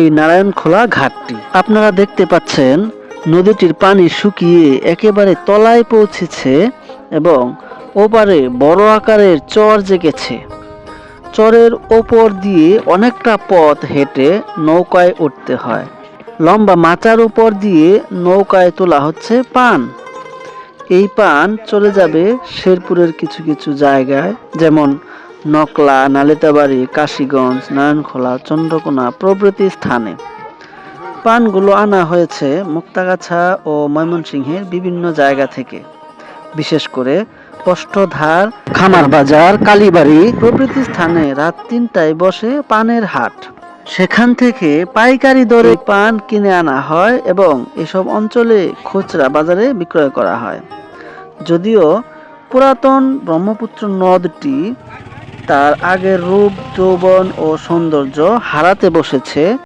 এই নারায়ণখোলা ঘাটটি। আপনারা দেখতে পাচ্ছেন, নদীটির পানি শুকিয়ে একেবারে তলায় পৌঁছেছে এবং ওপারে বড় আকারের চর জেগেছে। চরের ওপর দিয়ে অনেকটা পথ হেঁটে নৌকায় উঠতে হয়। লম্বা মাচার উপর দিয়ে নৌকায় তোলা হচ্ছে পান। এই পান চলে যাবে শেরপুরের কিছু কিছু জায়গায়, যেমন নকলা, নালিতাবাড়ি, কাশীগঞ্জ নারায়ণখোলা চন্দ্রকোনা প্রভৃতি স্থানে। পানগুলো আনা হয়েছে মুক্তাগাছা ও ময়মনসিংহের বিভিন্ন জায়গা থেকে। বিশেষ করে পষ্টধার খামার বাজার কালীবাড়ি প্রভৃতি স্থানে রাত তিনটায় বসে পানের হাট। সেখান থেকে পাইকারি দরে পান কিনে আনা হয় এবং এসব অঞ্চলে খুচরা বাজারে বিক্রয় করা হয়। যদিও পুরাতন ব্রহ্মপুত্র নদটি তার আগের রূপ যৌবন ও সৌন্দর্য হারাতে বসেছে।